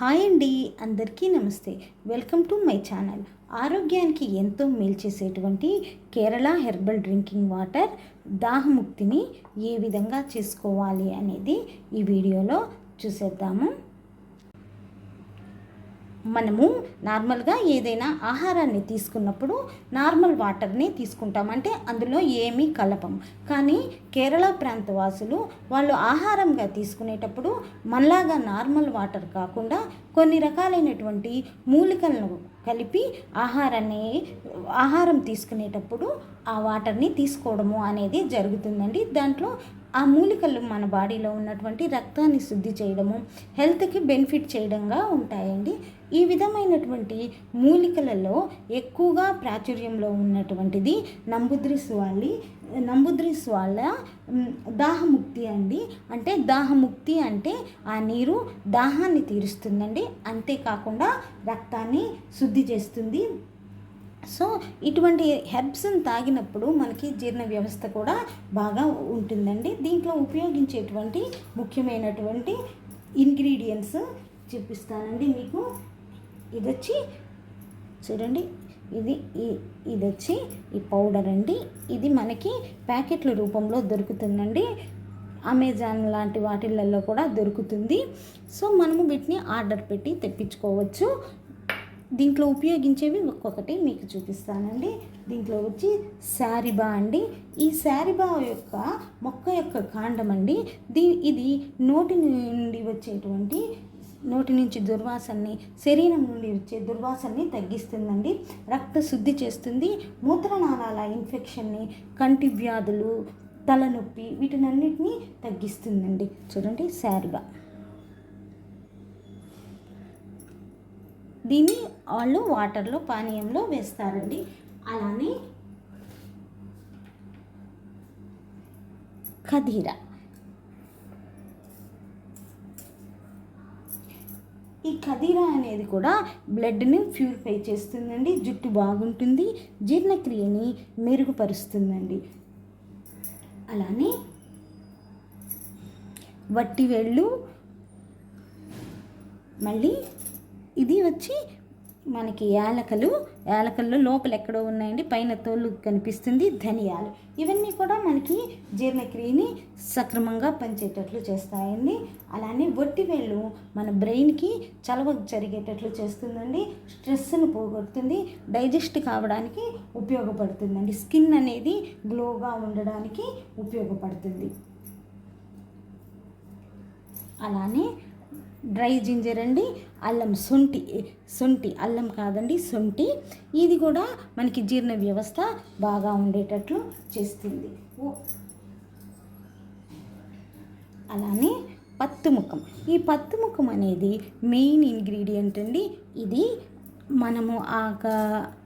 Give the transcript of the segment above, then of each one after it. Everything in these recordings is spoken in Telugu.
హాయ్ అండి అందరికీ నమస్తే. Welcome to my channel. ఆరోగ్యానికి ఎంతో మేలు చేసేటువంటి కేరళ హెర్బల్ డ్రింకింగ్ వాటర్ దాహముక్తిని ఏ విధంగా చేసుకోవాలి అనేది ఈ వీడియోలో చూసేద్దాము. మనము నార్మల్గా ఏదైనా ఆహారాన్ని తీసుకున్నప్పుడు నార్మల్ వాటర్ని తీసుకుంటాం. అంటే అందులో ఏమీ కలపం. కానీ కేరళ ప్రాంత వాసులు వాళ్ళు ఆహారంగా తీసుకునేటప్పుడు మనలాగా నార్మల్ వాటర్ కాకుండా కొన్ని రకాలైనటువంటి మూలికలను కలిపి ఆహారాన్ని ఆహారం తీసుకునేటప్పుడు ఆ వాటర్ని తీసుకోవడము అనేది జరుగుతుందండి. దాంట్లో ఆ మూలికలు మన బాడీలో ఉన్నటువంటి రక్తాన్ని శుద్ధి చేయడము హెల్త్కి బెనిఫిట్ చేయడంగా ఉంటాయండి. ఈ విధమైనటువంటి మూలికలలో ఎక్కువగా ప్రాచుర్యంలో ఉన్నటువంటిది నంబుద్రి స్వాలి నంబుద్రి వాళ్ళ దాహముక్తి అండి. అంటే దాహముక్తి అంటే ఆ నీరు దాహాన్ని తీరుస్తుందండి. అంతేకాకుండా రక్తాన్ని శుద్ధి చేస్తుంది. సో ఇటువంటి హెర్బ్స్ని తాగినప్పుడు మనకి జీర్ణ వ్యవస్థ కూడా బాగా ఉంటుందండి. దీంట్లో ఉపయోగించేటువంటి ముఖ్యమైనటువంటి ఇంగ్రీడియంట్స్ చూపిస్తానండి మీకు. ఇది వచ్చి చూడండి. ఇది ఈ- ఇది వచ్చి ఈ పౌడర్ అండి. ఇది మనకి ప్యాకెట్ల రూపంలో దొరుకుతుందండి. అమెజాన్ లాంటి వాటిలలో కూడా దొరుకుతుంది. సో మనము వీటిని ఆర్డర్ పెట్టి తెప్పించుకోవచ్చు. దీంట్లో ఉపయోగించేవి ఒక్కొక్కటి మీకు చూపిస్తానండి. దీంట్లో వచ్చి శారిబా అండి. ఈ శారిబా యొక్క మొక్క యొక్క కాండం అండి. దీ ఇది నోటి నుండి వచ్చేటువంటి నోటి నుంచి దుర్వాసనని శరీరం నుండి వచ్చే దుర్వాసనని తగ్గిస్తుందండి. రక్త శుద్ధి చేస్తుంది. మూత్రనాళాల ఇన్ఫెక్షన్ని కంటి వ్యాధులు తలనొప్పి వీటినన్నిటినీ తగ్గిస్తుందండి. చూడండి శారిబా. దీన్ని వాళ్ళు వాటర్లో పానీయంలో వేస్తారండి. అలానే కదీరా ఈ ఖదీరా అనేది కూడా బ్లడ్ని ప్యూరిఫై చేస్తుందండి జుట్టు బాగుంటుంది జీర్ణక్రియని మెరుగుపరుస్తుందండి. అలానే వట్టి వేళ్ళు మళ్ళీ ఇది వచ్చి మనకి యాలకలు. యాలకల్లో లోపల ఎక్కడో ఉన్నాయండి. పైన తోలు కనిపిస్తుంది. ధనియాలు. ఇవన్నీ కూడా మనకి జీర్ణక్రియని సక్రమంగా పనిచేటట్లు చేస్తాయండి. అలానే వట్టి వేళ్ళు మన బ్రెయిన్కి చలవ జరిగేటట్లు చేస్తుందండి. స్ట్రెస్ను పోగొడుతుంది. డైజెస్ట్ కావడానికి ఉపయోగపడుతుందండి. స్కిన్ అనేది గ్లోగా ఉండడానికి ఉపయోగపడుతుంది. అలానే డ్రై జింజర్ అండి అల్లం శొంఠి శొంఠి అల్లం కాదండి శొంఠి. ఇది కూడా మనకి జీర్ణ వ్యవస్థ బాగా ఉండేటట్లు చేస్తుంది. అలానే పత్తుముఖం ఈ పత్తుముఖం అనేది మెయిన్ ఇంగ్రీడియంట్ అండి. ఇది మనము ఆ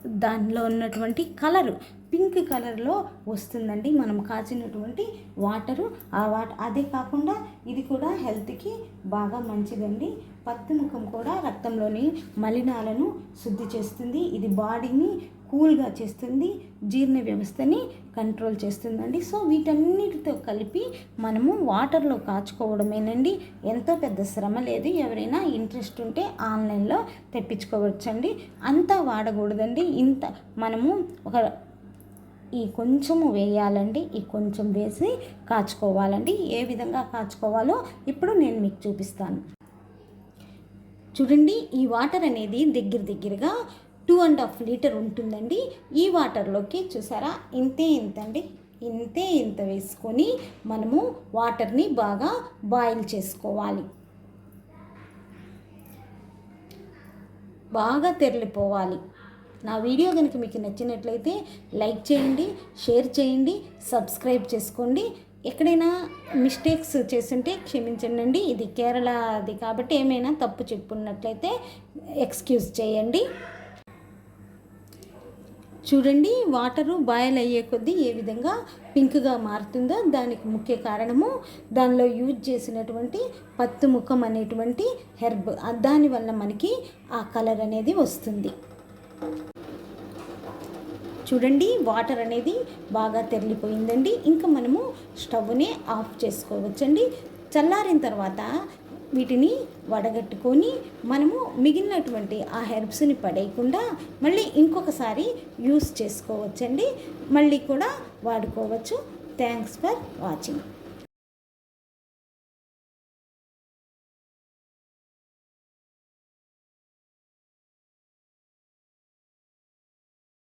దానిలో ఉన్నటువంటి కలరు పింక్ కలర్లో వస్తుందండి. మనం కాచినటువంటి వాటరు. ఆ వాట అదే కాకుండా ఇది కూడా హెల్త్కి బాగా మంచిదండి. పత్తిముఖం కూడా రక్తంలోని మలినాలను శుద్ధి చేస్తుంది. ఇది బాడీని కూల్గా చేస్తుంది. జీర్ణ వ్యవస్థని కంట్రోల్ చేస్తుందండి. సో వీటన్నిటితో కలిపి మనము వాటర్లో కాచుకోవడమేనండి. ఎంతో పెద్ద శ్రమ లేదు. ఎవరైనా ఇంట్రెస్ట్ ఉంటే ఆన్లైన్లో తెప్పించుకోవచ్చండి. అంతా వాడకూడదండి. ఇంత మనము ఒక ఈ కొంచెము వేయాలండి. ఈ కొంచెం వేసి కాచుకోవాలండి. ఏ విధంగా కాచుకోవాలో ఇప్పుడు నేను మీకు చూపిస్తాను. చూడండి ఈ వాటర్ అనేది దగ్గర దగ్గరగా టూ అండ్ హాఫ్ లీటర్ ఉంటుందండి. ఈ వాటర్లోకి చూసారా? ఇంతే ఇంత అండి ఇంతే ఇంత వేసుకొని మనము వాటర్ని బాగా బాయిల్ చేసుకోవాలి. బాగా తెరలిపోవాలి. నా వీడియో కనుక మీకు నచ్చినట్లయితే లైక్ చేయండి షేర్ చేయండి సబ్స్క్రైబ్ చేసుకోండి. ఎక్కడైనా మిస్టేక్స్ చేస్తుంటే క్షమించండి ఇది కేరళది కాబట్టి ఏమైనా తప్పు చెప్పున్నట్లయితే ఎక్స్క్యూజ్ చేయండి. చూడండి వాటరు బాయిల్ అయ్యే కొద్దీ ఏ విధంగా పింక్గా మారుతుందో దానికి ముఖ్య కారణము దానిలో యూజ్ చేసినటువంటి పత్తు ముఖం అనేటువంటి హెర్బ్. దానివల్ల మనకి ఆ కలర్ అనేది వస్తుంది. చూడండి వాటర్ అనేది బాగా తెరలిపోయిందండి. ఇంకా మనము స్టవ్ని ఆఫ్ చేసుకోవచ్చండి. చల్లారిన తర్వాత వీటిని వడగట్టుకొని మనము మిగిలినటువంటి ఆ హెర్బ్స్ని పడేయకుండా మళ్ళీ ఇంకొకసారి యూస్ చేసుకోవచ్చండి. మళ్ళీ కూడా వాడుకోవచ్చు. Thanks for watching.